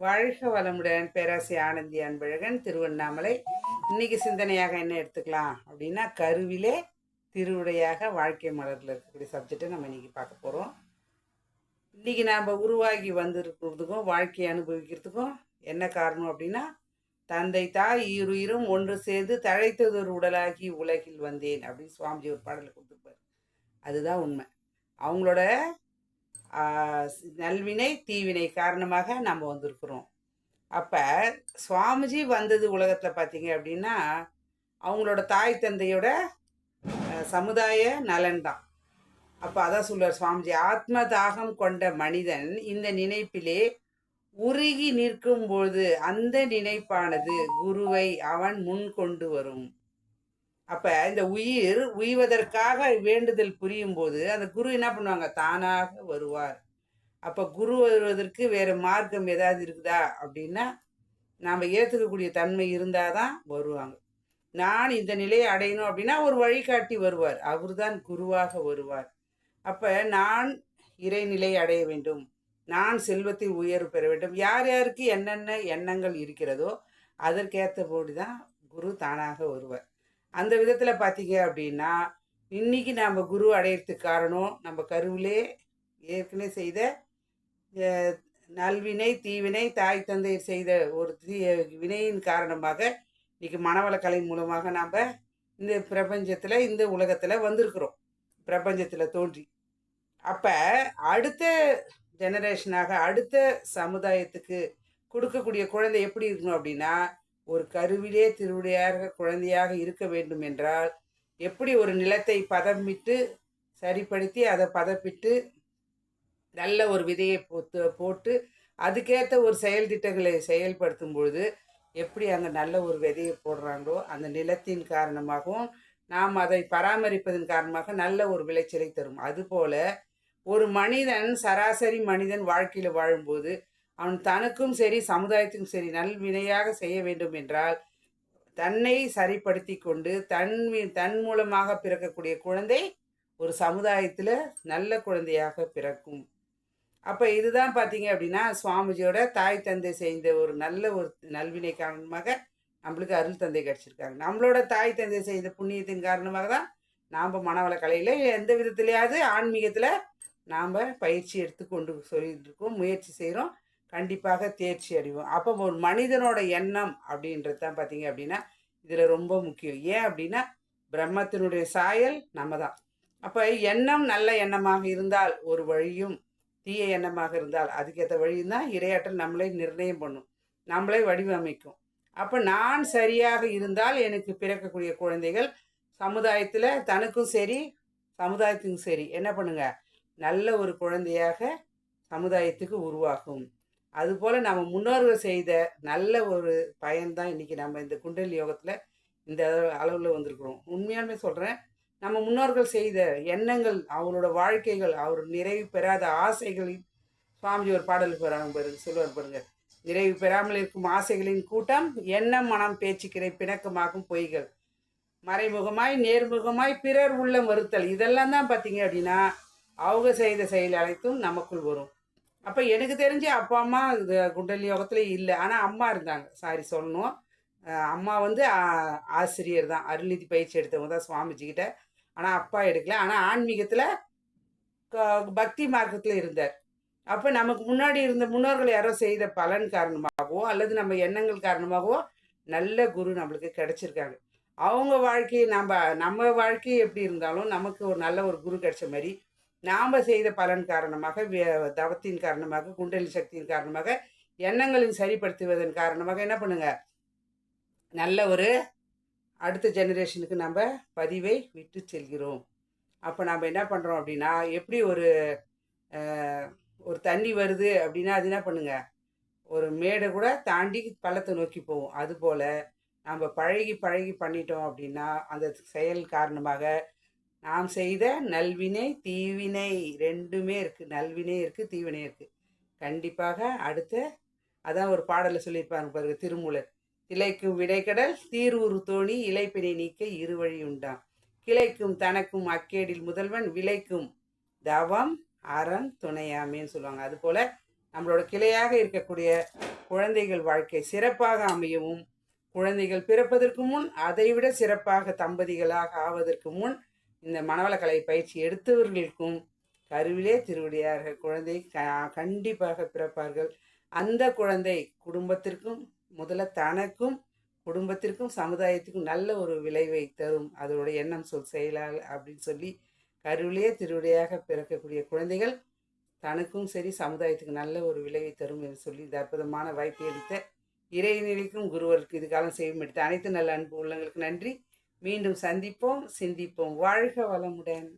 வாழ்க வளமுடன் பேராசி ஆனந்தி அன்பழகன் திருவண்ணாமலை. இன்னைக்கு சிந்தனையாக என்ன எடுத்துக்கலாம் அப்படின்னா கருவிலே திருவுடையாக வாழ்க்கை மலரில் இருக்கக்கூடிய சப்ஜெக்டை நம்ம இன்னைக்கு பார்க்க போகிறோம் இன்னைக்கு நாம் உருவாகி வந்திருக்கிறதுக்கும் வாழ்க்கையை அனுபவிக்கிறதுக்கும் என்ன காரணம் அப்படின்னா தந்தை தாய் இருயிரும் ஒன்று சேர்ந்து தழைத்ததொரு உடலாகி உலகில் வந்தேன் அப்படின்னு சுவாமிஜி ஒரு பாடலை கொடுத்துருப்பார். அதுதான் உண்மை. அவங்களோட நல்வினை தீவினை காரணமாக நம்ம வந்திருக்கிறோம். அப்போ சுவாமிஜி வந்தது உலகத்தில் பார்த்தீங்க அப்படின்னா அவங்களோட தாய் தந்தையோட சமுதாய நலன்தான் அப்போ அதான் சொல்லுவார் சுவாமிஜி ஆத்ம தாகம் கொண்ட மனிதன் இந்த நினைப்பிலே உருகி நிற்கும் பொழுது அந்த நினைப்பானது குருவை அவன் முன் கொண்டு வரும். அப்போ இந்த உயிர் உய்வதற்காக வேண்டுதல் புரியும் போது அந்த குரு என்ன பண்ணுவாங்க? தானாக வருவார். அப்போ குரு வருவதற்கு வேறு மார்க்கம் ஏதாவது இருக்குதா? அப்படின்னா நாம் ஏற்றுக்கக்கூடிய தன்மை இருந்தால் தான் வருவாங்க. நான் இந்த நிலையை அடையணும் அப்படின்னா ஒரு வழிகாட்டி வருவார். அவர்தான் குருவாக வருவார். அப்போ நான் இறைநிலை அடைய வேண்டும். நான் செல்வத்தில் உயர்வு பெற வேண்டும். யார் யாருக்கு என்னென்ன எண்ணங்கள் இருக்கிறதோ அதற்கேற்றபடி தான் குரு தானாக வருவார். அந்த விதத்தில் பார்த்தீங்க அப்படின்னா இன்றைக்கி நம்ம குரு அடையிறதுக்கு காரணம் நம்ம கருவிலே ஏற்கனவே செய்த நல்வினை தீவினை தாய் தந்தை செய்த ஒரு தீ வினையின் காரணமாக இன்றைக்கி மனவளக்கலை மூலமாக நாம் இந்த பிரபஞ்சத்தில் இந்த உலகத்தில் வந்திருக்கிறோம். பிரபஞ்சத்தில் தோன்றி. அப்போ அடுத்த ஜெனரேஷனாக அடுத்த சமுதாயத்துக்கு கொடுக்கக்கூடிய குழந்தை எப்படி இருக்கணும் அப்படின்னா ஒரு கருவிலே திருவிடையாக குழந்தையாக இருக்க வேண்டும் என்றால் எப்படி ஒரு நிலத்தை பதமிட்டு சரிப்படுத்தி அதை பதப்பிட்டு நல்ல ஒரு விதையை போத்து போட்டு அதுக்கேற்ற ஒரு செயல் திட்டங்களை செயல்படுத்தும் பொழுது எப்படி அங்கே நல்ல ஒரு விதையை போடுறாங்களோ அந்த நிலத்தின் காரணமாகவும் நாம் அதை பராமரிப்பதன் காரணமாக நல்ல ஒரு விளைச்சலை தரும். அதுபோல ஒரு மனிதன் சராசரி மனிதன் வாழ்க்கையில் வாழும்போது அவன் தனக்கும் சரி சமுதாயத்துக்கும் சரி நல்வினையாக செய்ய வேண்டும் என்றால் தன்னை சரிப்படுத்தி கொண்டு தன் தன் மூலமாக பிறக்கக்கூடிய குழந்தை ஒரு சமுதாயத்தில் நல்ல குழந்தையாக பிறக்கும். அப்போ இதுதான் பார்த்தீங்க அப்படின்னா சுவாமிஜியோட தாய் தந்தை செய்த ஒரு நல்ல ஒரு நல்வினை காரணமாக நம்மளுக்கு அருள் தந்தை கிடச்சிருக்காங்க. நம்மளோட தாய் தந்தை செய்த புண்ணியத்தின் காரணமாக தான் நாம் மனவள கலையில் எந்த விதத்துலையாவது ஆன்மீகத்தில் நாம் பயிற்சி எடுத்து கொண்டு சொல்லிட்டு இருக்கோம் முயற்சி செய்கிறோம் கண்டிப்பாக தேர்ச்சி அடைவோம். அப்போ ஒரு மனிதனோட எண்ணம் அப்படின்றது தான் பார்த்தீங்க அப்படின்னா இதில் ரொம்ப முக்கியம். ஏன் அப்படின்னா பிரம்மத்தினுடைய சாயல் நம்ம தான் அப்போ எண்ணம் நல்ல எண்ணமாக இருந்தால் ஒரு வழியும் தீய எண்ணமாக இருந்தால் அதுக்கேற்ற வழியும் தான் இரையாற்றல் நம்மளை நிர்ணயம் பண்ணும். நம்மளை வடிவமைக்கும். அப்போ நான் சரியாக இருந்தால் எனக்கு பிறக்கக்கூடிய குழந்தைகள் சமுதாயத்தில் தனக்கும் சரி சமுதாயத்துக்கும் சரி. என்ன பண்ணுங்க? நல்ல ஒரு குழந்தையாக சமுதாயத்துக்கு உருவாகும். அதுபோல் நம்ம முன்னோர்கள் செய்த நல்ல ஒரு பயன்தான் இன்றைக்கி நம்ம இந்த குண்டல் யோகத்தில் இந்த அளவில் வந்திருக்கிறோம். உண்மையாலுமே சொல்கிறேன் நம்ம முன்னோர்கள் செய்த எண்ணங்கள் அவரோட வாழ்க்கைகள் அவர் நிறைவு பெறாத ஆசைகளின் சுவாமிஜி ஒரு பாடல் போகிறாங்க பாருங்க சொல்லுவார் பாருங்க. நிறைவு பெறாமல் இருக்கும் ஆசைகளின் கூட்டம் எண்ணம் மனம் பேச்சுக்கிறை பிணக்கமாகும் பொய்கள். மறைமுகமாய் நேர்முகமாய் பிறர் உள்ள மறுத்தல் இதெல்லாம் தான் பார்த்தீங்க அப்படின்னா அவங்க செய்த செயல் அனைத்தும் நமக்குள் வரும். அப்போ எனக்கு தெரிஞ்சு அப்பா அம்மா குண்டலி யோகத்தில் இல்லை. ஆனால் அம்மா இருந்தாங்க. சாரி சொல்லணும். அம்மா வந்து ஆசிரியர் தான். அருள்நிதி பயிற்சி எடுத்தவங்க தான் சுவாமிஜிக்கிட்ட ஆனால் அப்பா எடுக்கல. ஆனால் ஆன்மீகத்தில் பக்தி மார்க்கத்தில் இருந்தார். அப்போ நமக்கு முன்னாடி இருந்த முன்னோர்கள் யாரோ செய்த பலன் காரணமாகவோ அல்லது நம்ம எண்ணங்கள் காரணமாகவோ நல்ல குரு நம்மளுக்கு கிடைச்சிருக்காங்க. அவங்க வாழ்க்கையை நம்ம நம்ம வாழ்க்கை எப்படி இருந்தாலும் நமக்கு ஒரு நல்ல ஒரு குரு கிடைச்ச மாதிரி நாம் செய்த பலன் காரணமாக தவத்தின் காரணமாக குண்டலி சக்தியின் காரணமாக எண்ணங்களின் சரிப்படுத்துவதன் காரணமாக என்ன பண்ணுங்க? நல்ல ஒரு அடுத்த ஜெனரேஷனுக்கு நம்ம பதிவை விட்டு செல்கிறோம். அப்போ நம்ம என்ன பண்ணுறோம் அப்படின்னா எப்படி ஒரு ஒரு தண்ணி வருது அப்படின்னா அது என்ன பண்ணுங்க? ஒரு மேடை கூட தாண்டி பள்ளத்தை நோக்கி போகும். அதுபோல் நம்ம பழகி பழகி பண்ணிட்டோம் அப்படின்னா அந்த செயல் காரணமாக நாம் செய்த நல்வினை தீவினை ரெண்டுமே இருக்குது நல்வினை இருக்குது தீவினை இருக்குது கண்டிப்பாக அடுத்த அதான் ஒரு பாடலை சொல்லியிருப்பாங்க பாருங்க திருமூலர். திளைக்கும் விடைக்கடல் தீர்வுறு தோணி இலைப்பினை நீக்க இரு வழி உண்டாம். கிளைக்கும் தனக்கும் அக்கேடில் முதல்வன் விளைக்கும் தவம் அறம் துணையாமேன்னு சொல்லுவாங்க. அதுபோல் நம்மளோட கிளையாக இருக்கக்கூடிய குழந்தைகள் வாழ்க்கை சிறப்பாக அமையவும் குழந்தைகள் பிறப்பதற்கு முன் அதைவிட சிறப்பாக தம்பதிகளாக ஆவதற்கு முன் இந்த மனவளக்கலை பயிற்சி எடுத்தவர்களுக்கும் கருவிலே திருவிடையாக குழந்தை க கண்டிப்பாக பிறப்பார்கள். அந்த குழந்தை குடும்பத்திற்கும் முதல்ல தனக்கும் குடும்பத்திற்கும் சமுதாயத்துக்கும் நல்ல ஒரு விளைவை தரும். அதோட எண்ணம் சொல் செயலால் அப்படின்னு சொல்லி கருவிலே திருவிடையாக பிறக்கக்கூடிய குழந்தைகள் தனக்கும் சரி சமுதாயத்துக்கு நல்ல ஒரு விளைவை தரும் என்று சொல்லி இந்த அற்புதமான வாய்ப்பை அளித்த இறைநிலைக்கும் குருவருக்கு இதுகாலம் செய்யும் எடுத்த அனைத்து நல்ல அன்பு உள்ளங்களுக்கு நன்றி. மீண்டும் சந்திப்போம் சிந்திப்போம். வாழ்க வளமுடன்.